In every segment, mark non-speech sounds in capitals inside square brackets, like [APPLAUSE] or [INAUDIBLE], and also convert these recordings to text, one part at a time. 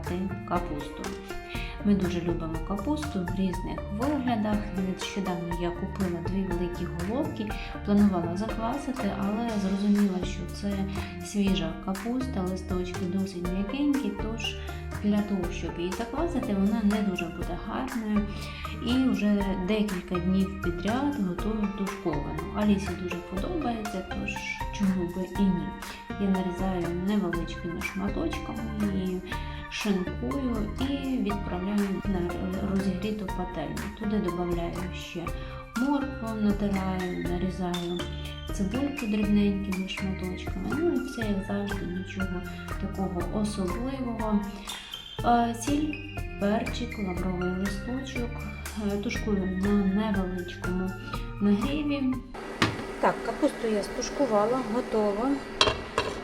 стушкувати капусту. Ми дуже любимо капусту в різних виглядах. Нещодавно я купила дві великі головки, планувала заквасити, але зрозуміла, що це свіжа капуста, листочки досить м'якенькі, тож для того, щоб її заквасити, вона не дуже буде гарною. І вже декілька днів підряд готую тушковану. Алісі дуже подобається, тож чому би і ні. Я нарізаю невеличкими шматочками шинкую і відправляю на розігріту пательню. Туди додаю ще моркву, натираю, нарізаю цибульку дрібненькими шматочками. Ну і все, як завжди, нічого такого особливого. Сіль, перчик, лавровий листочок. Е, Тушкую на невеличкому нагріві. Так, капусту я стушкувала, готова.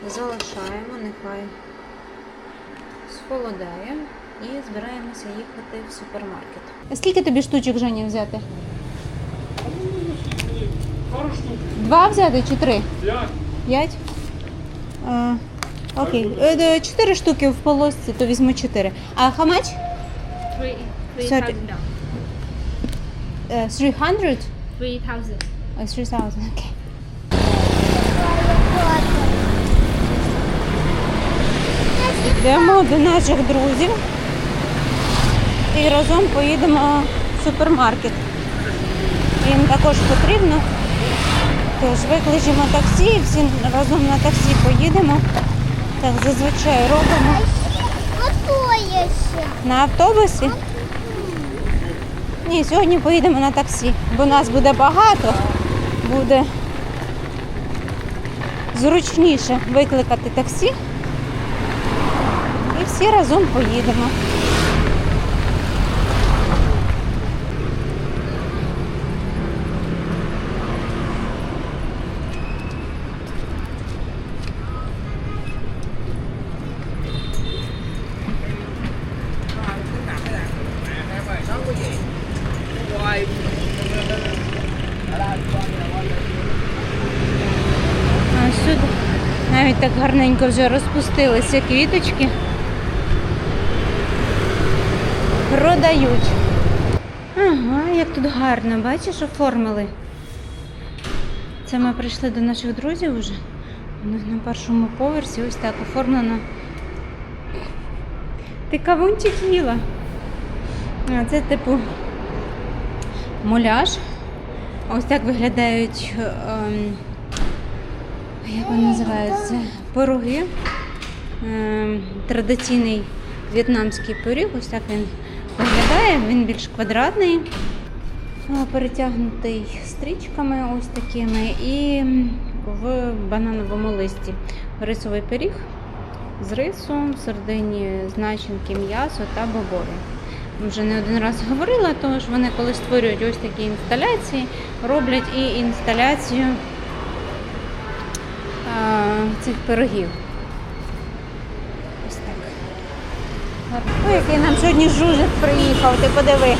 Залишаємо, нехай схолодає і збираємося їхати в супермаркет. Скільки тобі штучок Женя взяти? Пару штук. Два взяти чи три? П'ять. П'ять? А, окей. Е, Чотири штуки в полосці, то візьму чотири. А how much? Three, three Sorry. thousand down. Е, 300? Three thousand. Ой, 3000, окей. Йдемо до наших друзів і разом поїдемо в супермаркет. Їм також потрібно. Тож викличемо таксі і всі разом на таксі поїдемо. Так зазвичай робимо. На автобусі? Ні, сьогодні поїдемо на таксі, бо нас буде багато, буде зручніше викликати таксі. Всі разом поїдемо. Навіть так гарненько вже розпустилися квіточки. Продають. Ага, як тут гарно, бачиш, оформили. Це ми прийшли до наших друзів вже. Них на першому поверсі ось так оформлено. Ти кавунчик їла. А це типу муляж. Ось так виглядають. ем, як вони називаються? Пироги. Ем, Традиційний в'єтнамський пиріг. Ось так він виглядає. Він більш квадратний, перетягнутий стрічками ось такими і в банановому листі. Рисовий пиріг з рисом, середині з начинки м'ясо та бобові. Вже не один раз говорила, тому що вони коли створюють ось такі інсталяції, роблять і інсталяцію цих пирогів. Ось так. Гарно. Ой, який нам сьогодні жужик приїхав, ти подиви.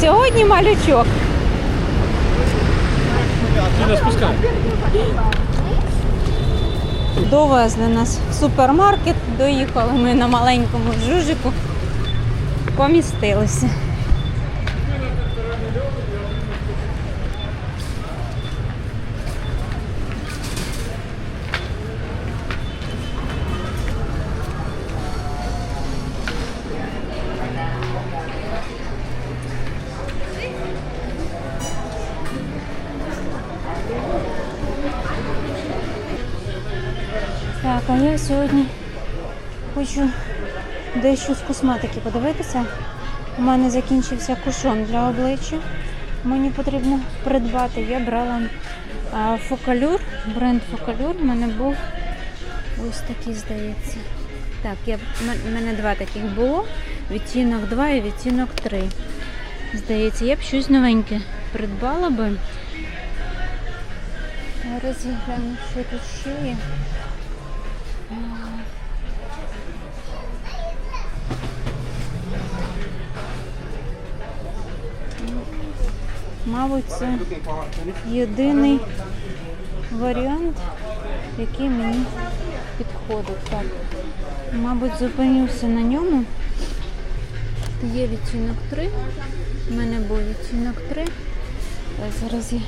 Сьогодні малючок. Довезли нас в супермаркет, доїхали ми на маленькому жужику, помістилися. Хочу дещо з косметики подивитися. У мене закінчився кушон для обличчя. Мені потрібно придбати. Я брала фокалюр, бренд фокалюр. У мене був ось такий, здається. Так, я, в мене два таких було. Відтінок 2 і відтінок 3. Здається, я б щось новеньке придбала би. Зараз я гляну, що тут ще є. Мабуть, це єдиний варіант, який мені підходить. Так, мабуть, зупинюся на ньому. Є відтінок 3. У мене був відтінок 3. А зараз є.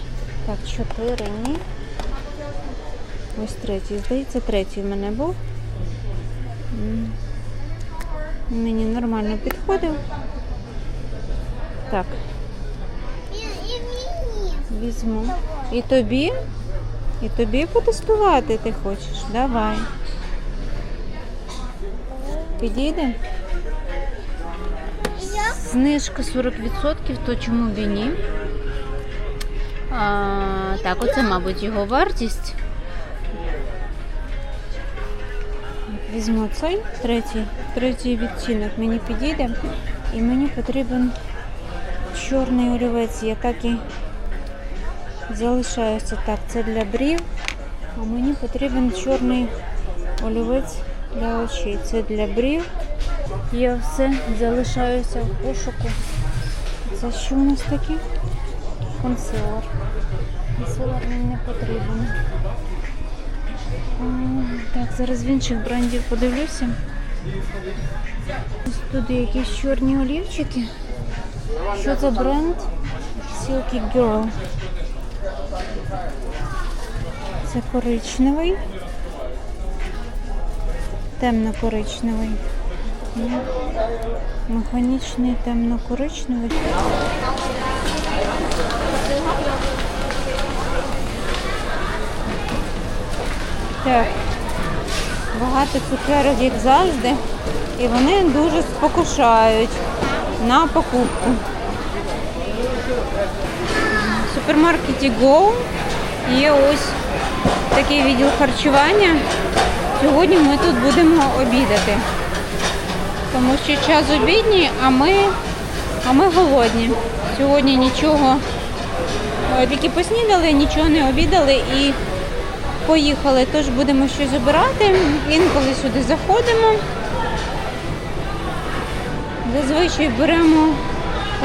Так, 4, ні. Ось третій. Здається, третій в мене був. Мені нормально підходив. Так, візьму. І тобі? І тобі потестувати ти хочеш? Давай. Підійде? Знижка 40%, то чому б і ні? А, так, оце, мабуть, його вартість. Візьму цей третій, третій відтінок мені підійде. І мені потрібен чорний олівець. Я так і залишаюся. Так, це для брів. А мені потрібен чорний олівець для очей. Це для брів. Я все залишаюся в пошуку. Це що у нас таке? Консилер. Консилер мені не потрібен. Так, зараз в інших брендів подивлюся. Ось тут якісь чорні олівчики. Що за бренд? Silky Girl. Це коричневий. Темно-коричневий. Механічний темно-коричневий. Так. Багато цукерок, як завжди, і вони дуже спокушають на покупку. В супермаркеті Go є ось такий відділ харчування. Сьогодні ми тут будемо обідати. Тому що час обідній, а ми, а ми голодні. Сьогодні нічого, тільки поснідали, нічого не обідали і поїхали. Тож будемо щось обирати. Інколи сюди заходимо. Зазвичай беремо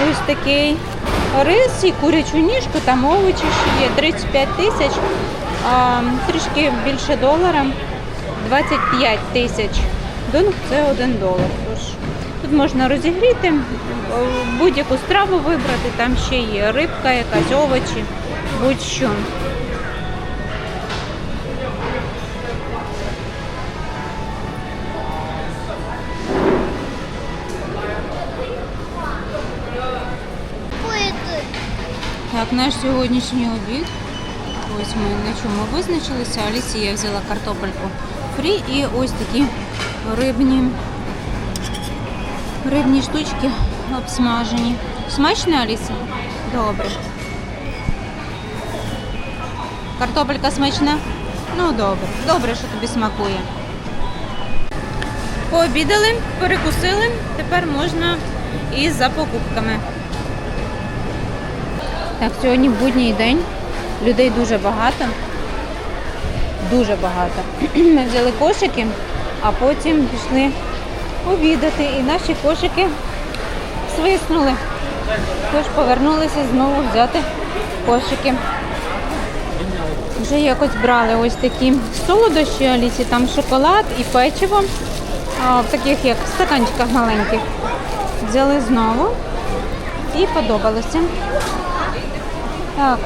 ось такий рис і курячу ніжку, там овочі ще є 35 тисяч, трішки більше долара, 25 тисяч. Донг це 1 долар. Тож тут можна розігріти, е, будь-яку страву вибрати, там ще є рибка, якась овочі, будь-що. Так, наш сьогоднішній обід. Ось ми на чому визначилися. Алісі я взяла картопельку фрі і ось такі рибні, рибні штучки обсмажені. Смачно, Аліса? Добре. Картопелька смачна? Ну добре. Добре, що тобі смакує. Пообідали, перекусили, тепер можна і за покупками. Так, сьогодні будній день. Людей дуже багато. Дуже багато. [CLEARS THROAT] Ми взяли кошики, а потім пішли обідати. І наші кошики свиснули. Тож повернулися знову взяти кошики. Вже якось брали ось такі солодощі Алісі, там шоколад і печиво. В таких як стаканчиках маленьких. Взяли знову і подобалося. Так,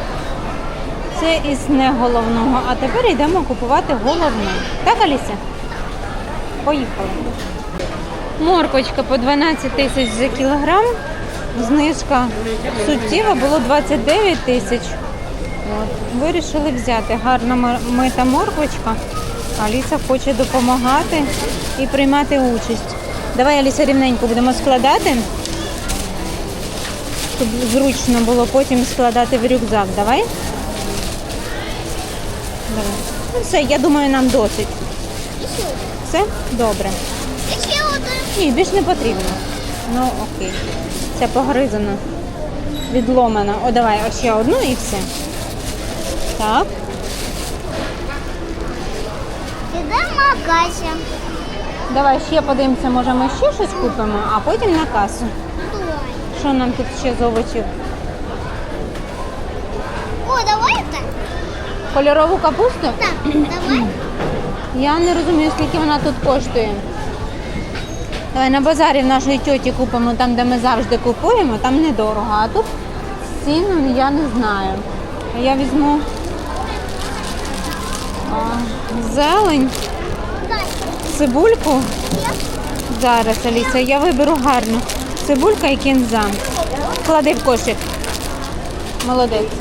це із не головного. А тепер йдемо купувати головне. Так, Аліся? Поїхали. Моркочка по 12 тисяч за кілограм. Знижка суттєва було 29 тисяч. Вирішили взяти. Гарна мита морквочка. Аліса хоче допомагати і приймати участь. Давай, Аліса, рівненько будемо складати щоб зручно було потім складати в рюкзак. Давай. Давай. Ну все, я думаю, нам досить. Все? Добре. Ні, більш не потрібно. Ну, окей. Це погризано. Відломано. О, давай, ось ще одну і все. Так. Підемо кася. Давай ще подивимося, може ми ще щось купимо, а потім на касу. Давай. Що нам тут ще з овочів? О, давай. Кольорову капусту? Так, давай. Я не розумію, скільки вона тут коштує. Давай на базарі в нашої тьоті купимо там, де ми завжди купуємо, там недорого. А тут ціну я не знаю. Я візьму а, зелень, цибульку. Зараз, Аліса, я виберу гарну. Цибулька і кінза. Клади в кошик. Молодець.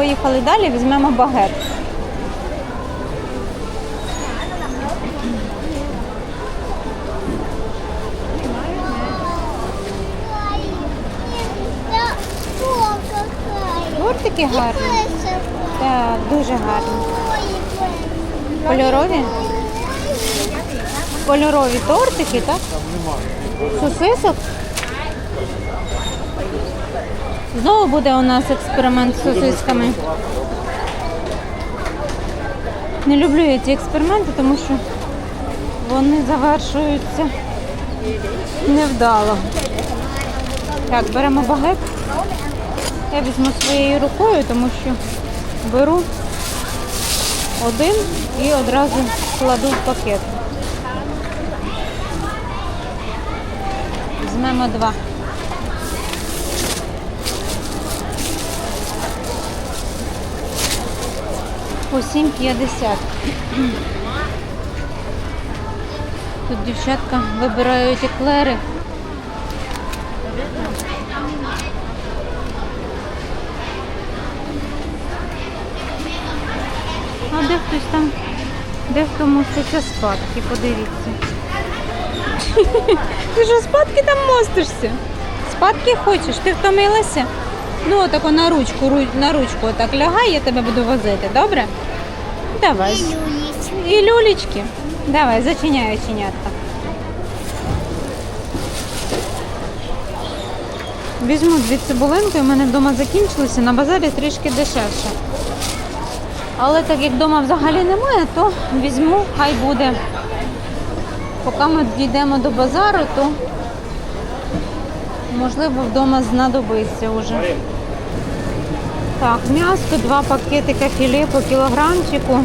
Поїхали далі, візьмемо багет. Тортики гарні. Так, дуже гарні. Кольорові? Кольорові тортики, так? Сосисок? Знову буде у нас експеримент з сосисками. Не люблю я ці експерименти, тому що вони завершуються невдало. Так, беремо багет. Я візьму своєю рукою, тому що беру один і одразу кладу в пакет. Візьмемо два. По 7,50. Тут дівчатка вибирають еклери. А де хтось там, де хто моститься спадки, подивіться. [LAUGHS] Ти що спадки там мостишся? Спадки хочеш? Ти втомилася? Ну, отако на ручку, на ручку отак лягай, я тебе буду возити, добре? Давай. Люлечка. І люлечки. Давай, зачиняй оченятка. Візьму дві цибулинки, у мене вдома закінчилися, на базарі трішки дешевше. Але так як вдома взагалі немає, то візьму, хай буде. Поки ми дійдемо до базару, то можливо вдома знадобиться вже. Так, м'ясо, два пакетика філе по кілограмчику.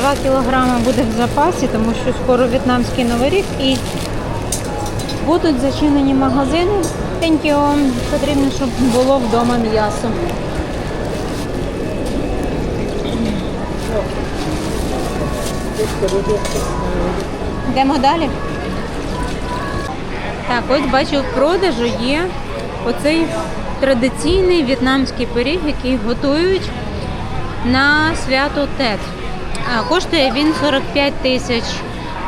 Два кілограми буде в запасі, тому що скоро в'єтнамський новий рік і будуть зачинені магазини. You. Потрібно, щоб було вдома м'ясо. Йдемо далі. Так, ось бачу, в продажу є оцей традиційний в'єтнамський пиріг, який готують на свято Тет. Коштує він 45 тисяч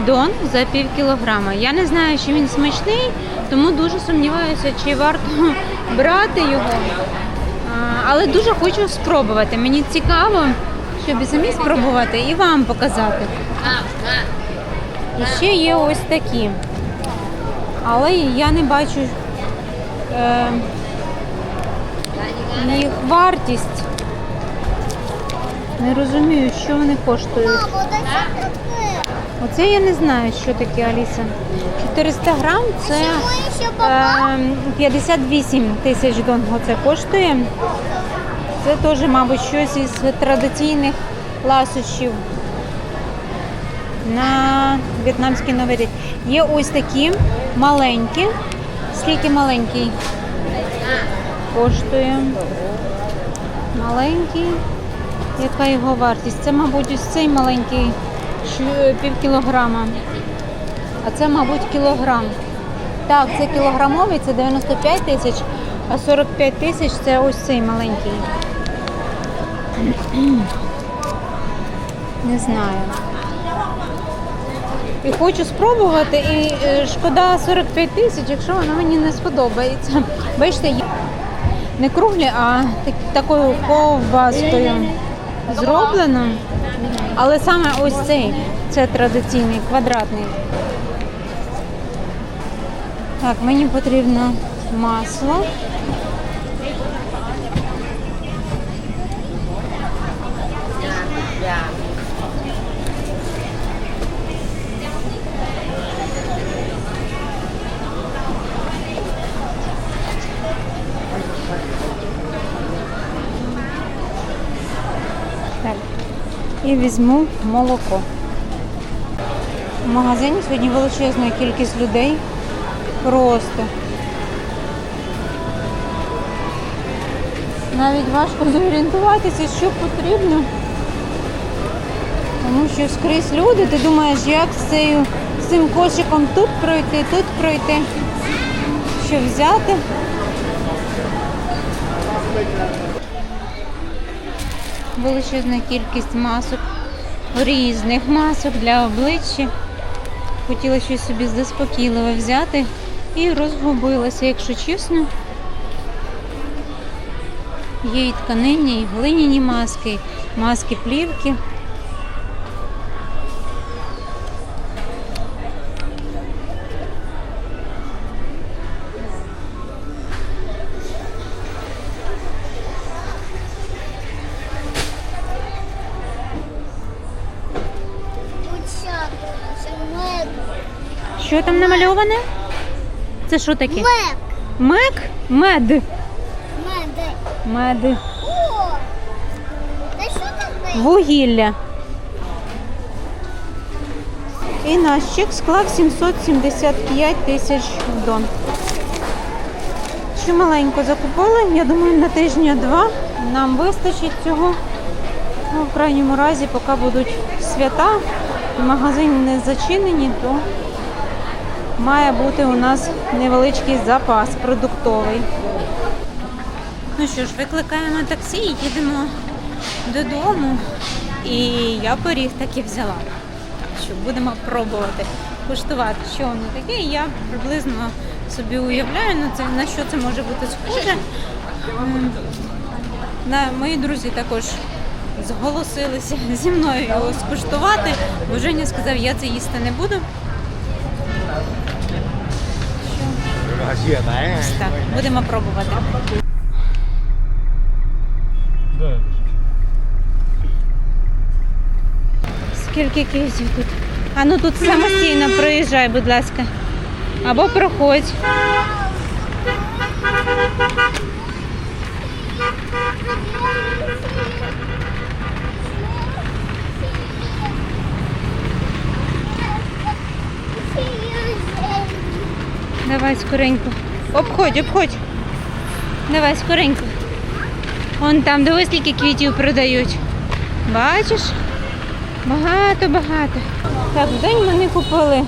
дон за пів кілограма. Я не знаю, чи він смачний, тому дуже сумніваюся, чи варто [LAUGHS] брати його. Але дуже хочу спробувати. Мені цікаво, щоб і самі спробувати і вам показати. І ще є ось такі. Але я не бачу е, їх вартість. Не розумію, що вони коштують. Оце я не знаю, що таке, Аліса. 400 грам це Почему еще попал? е, 58 тисяч дон. Оце коштує. Це теж, мабуть, щось із традиційних ласощів на в'єтнамський новий рік. Є ось такі маленькі. Скільки маленький коштує? Маленький. Яка його вартість? Це, мабуть, ось цей маленький пів кілограма. А це, мабуть, кілограм. Так, це кілограмовий, це 95 тисяч, а 45 тисяч це ось цей маленький. Не знаю. І хочу спробувати, і е, шкода 45 тисяч, якщо воно мені не сподобається. Бачите, не круглі, а так- такою ковбастою зроблено. Але саме ось цей, це традиційний, квадратний. Так, мені потрібно масло. Візьму молоко. В магазині сьогодні величезна кількість людей. Просто. Навіть важко зорієнтуватися, що потрібно. Тому що скрізь люди, ти думаєш, як з цим кошиком тут пройти, тут пройти, що взяти. Величезна кількість масок, різних масок для обличчя. Хотіла щось собі заспокійливе взяти і розгубилася, якщо чесно. Є і тканинні, і глиняні маски, маски плівки. Що там намальоване? Це що таке? Мед. Мек? Мед. Мед. Мед. О! Та що таке? Вугілля. І наш чек склав 775 тисяч дон. Ще маленько закупили, я думаю, на тижня-два нам вистачить цього. Ну, в крайньому разі, поки будуть свята, магазини не зачинені, то має бути у нас невеличкий запас продуктовий. Ну що ж, викликаємо таксі і їдемо додому. І я пиріг таки взяла. Так що будемо пробувати куштувати, що воно таке. Я приблизно собі уявляю, ну, це, на що це може бути схоже. На, мої друзі також зголосилися зі мною його скуштувати. Бо Женя сказав, я це їсти не буду. Ось так, будемо пробувати. Скільки кейсів тут? А ну тут самостійно проїжджай, будь ласка. Або проходь. Давай скоренько. Обходь, обходь. Давай скоренько. Вон там, дивись, скільки квітів продають. Бачиш? Багато, багато. Так, в день не купили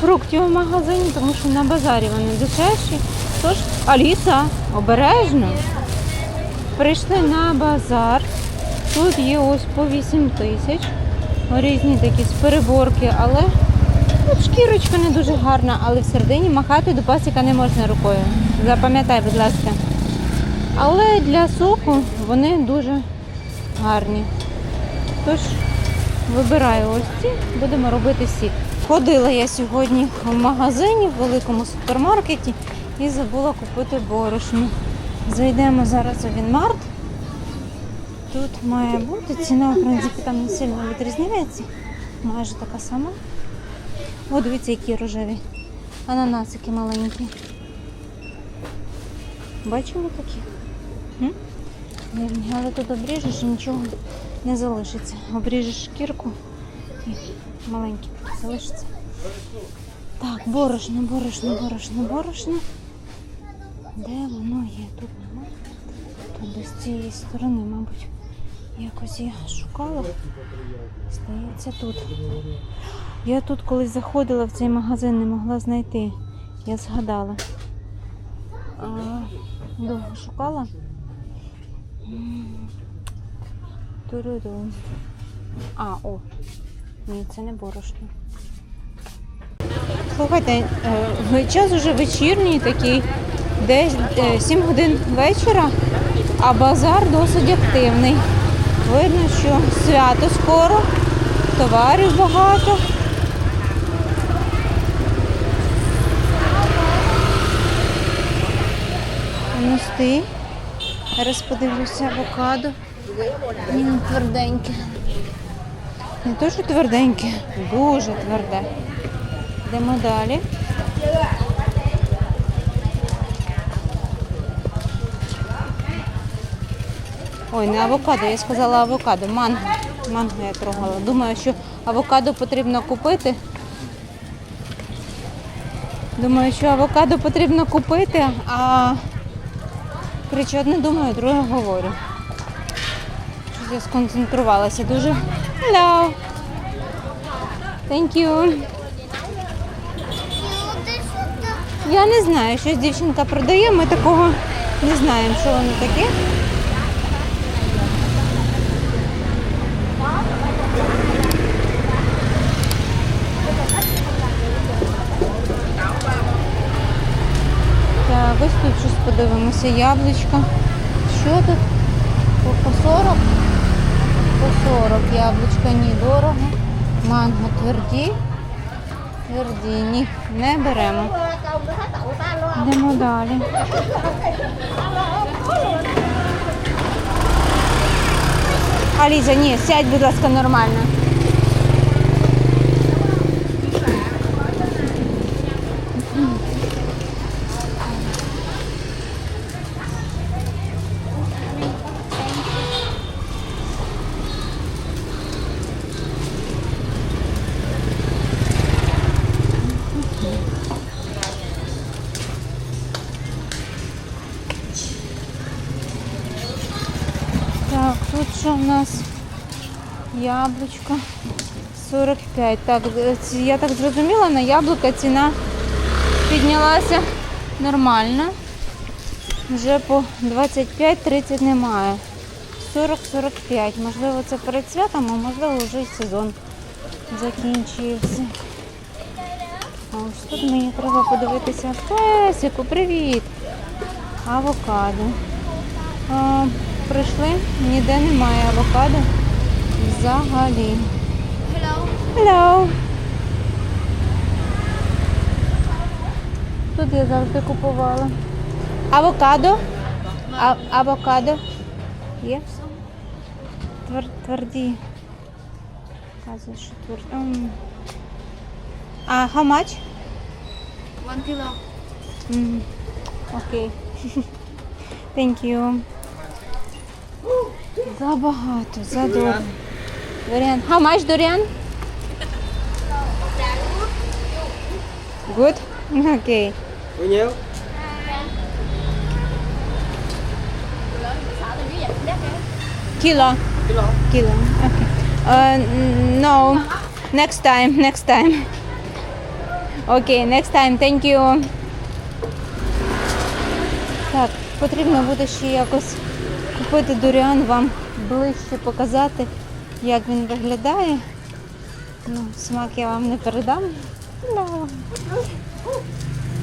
фруктів у магазині, тому що на базарі вони дешевші. Тож, Аліса, обережно. Прийшли на базар. Тут є ось по 8 тисяч. Різні такі з переборки, але ну, шкірочка не дуже гарна, але всередині махати до пасіка не можна рукою. Запам'ятай, будь ласка. Але для соку вони дуже гарні. Тож вибираю ось ці, будемо робити сік. Ходила я сьогодні в магазині, в великому супермаркеті і забула купити борошно. Зайдемо зараз у Вінмарт. Тут має бути ціна, в принципі, там не сильно відрізняється. Майже така сама. О, дивіться, які рожеві. Ананасики маленькі. Бачили такі? М? Але тут обріжеш і нічого не залишиться. Обріжеш шкірку і маленькі залишиться. Так, борошно, борошно, борошно, борошно. Де воно є? Тут нема. Тут з цієї сторони, мабуть. Якось я шукала. Здається, тут. Я тут колись заходила в цей магазин, не могла знайти. Я згадала. А, довго шукала. М. А, о. Ні, це не борошно. Слухайте, е, час уже вечірній такий, десь е, 7 годин вечора, а базар досить активний. Видно, що свято скоро, товарів багато. Ну, стій. Зараз подивлюся авокадо. Ні, не тверденьке. Не то, що тверденьке, дуже тверде. Йдемо далі. Ой, не авокадо, я сказала авокадо, манго. Манго я трогала. Думаю, що авокадо потрібно купити. Думаю, що авокадо потрібно купити, а коротше, одне думаю, друге говорю. Щось я сконцентрувалася дуже. Hello. Thank you. Я не знаю, щось дівчинка продає, ми такого не знаємо, що воно таке. Так, ось тут щось подивимося. Яблучко. Що тут? По, по 40? По 40 яблучка, ні, дорого. Манго тверді. Тверді, ні, не беремо. Йдемо далі. Аліза, ні, сядь, будь ласка, нормально. Так, тут що в нас? Яблучко 45. Так, е, я так зрозуміла, на яблука ціна піднялася нормально. Вже по 25-30 немає. 40-45. Можливо, це перед святом, а можливо вже й сезон закінчився. А ось тут мені треба подивитися песику. Привіт! Авокадо. А, прийшли, ніде немає авокадо взагалі. Hello. Hello. Тут я завжди купувала. Авокадо? А, авокадо? Є? Твер, тверді. Казує, що тверді. М. А how much? One kilo. Мгм. Окей. [LAUGHS] Thank you. Забагато, задорого. How much, Доріан? Good? Окей. Bao nhiêu? Кіло. Kilo. Кіло. Uh, no. Next time, [LAUGHS] next time. Окей, next time. Thank you. Так, потрібно буде ще якось купити дуріан, вам ближче показати, як він виглядає. Ну, смак я вам не передам.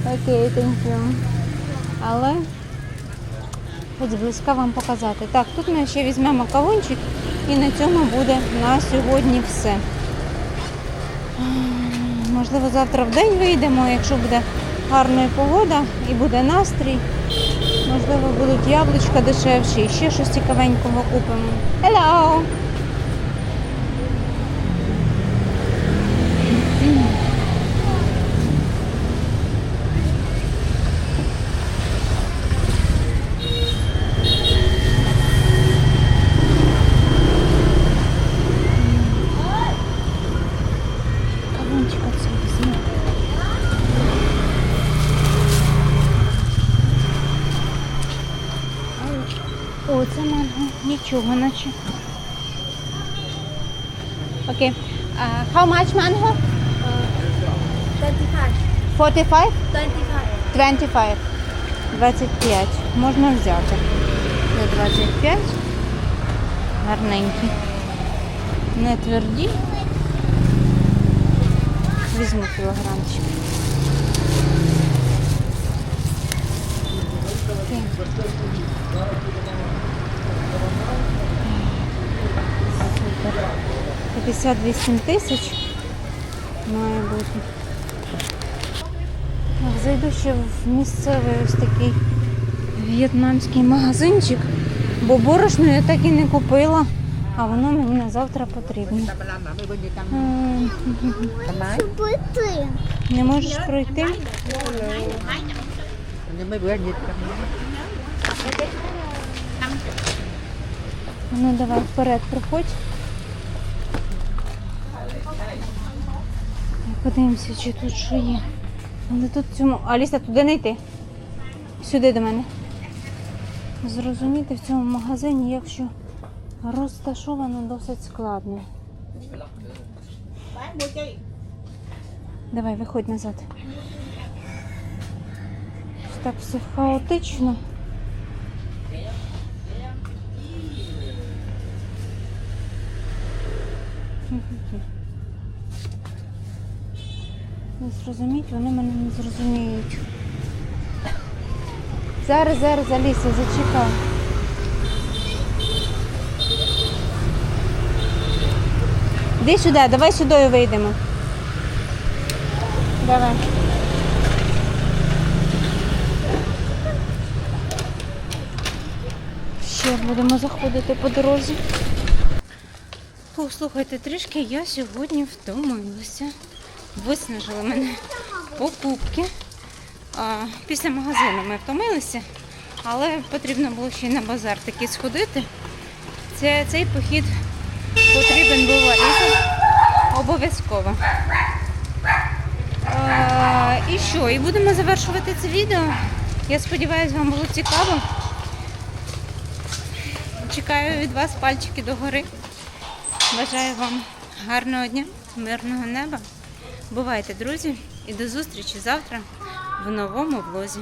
Окей, you. Але хоч зблизька вам показати. Так, тут ми ще візьмемо кавунчик і на цьому буде на сьогодні все. Можливо, завтра в день вийдемо, якщо буде гарна погода і буде настрій. Можливо, будуть яблучка дешевші і ще щось цікавенького купимо. Hello! Кавунчика це візьму. О, це Нічого, наче. Окей. Uh, how much mango? 25. 45? 25. 25. 25. Можна взяти. Це 25. Гарненькі. Не тверді. Візьму кілограмчик. Окей. Супер. 58 тисяч має бути. Так, Зайду ще в місцевий ось такий в'єтнамський магазинчик, бо борошно я так і не купила, а воно мені на завтра потрібно. Не можеш пройти? Ну давай вперед проходь. Подивимося, чи тут що є. Але тут цьому... Аліса, туди не йти. Сюди до мене. Зрозуміти в цьому магазині, якщо розташовано, досить складно. Давай, виходь назад. Так все хаотично. Не зрозуміть, вони мене не зрозуміють. Зараз, зараз, Аліса, зачекай. Іди сюди, давай сюди вийдемо. Давай. Ще будемо заходити по дорозі. Послухайте, трішки я сьогодні втомилася. Виснажили мене покупки. Після магазину ми втомилися, але потрібно було ще й на базар таки сходити. Це, цей похід потрібен був Алісі обов'язково. І що? І будемо завершувати це відео. Я сподіваюся, вам було цікаво. Чекаю від вас пальчики догори. Бажаю вам гарного дня, мирного неба. Бувайте, друзі, і до зустрічі завтра в новому влозі.